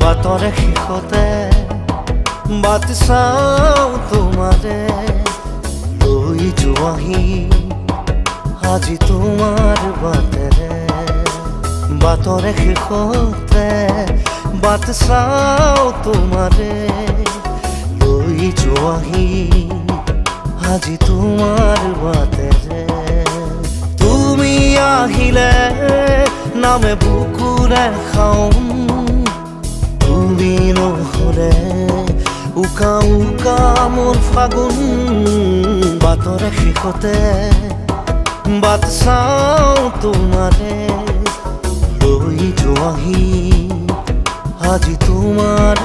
বাতৰে শেষতে but চাওঁ তোমাৰে লৈ যোৱাহি আজি তোমাৰ বাটেৰে বাটৰে শেষতে বাট চাওঁ তোমাৰে লৈ যোৱাহি আজি তোমাৰ বাটেৰে তুমি আহিলে, নামে বুকুৰে খাওঁ নহলে উকা উকা মোর ফাগুন বাতরে শিখতে। বাত চাওঁ তোমাৰে লৈ যোৱাহি আজি তোমাৰ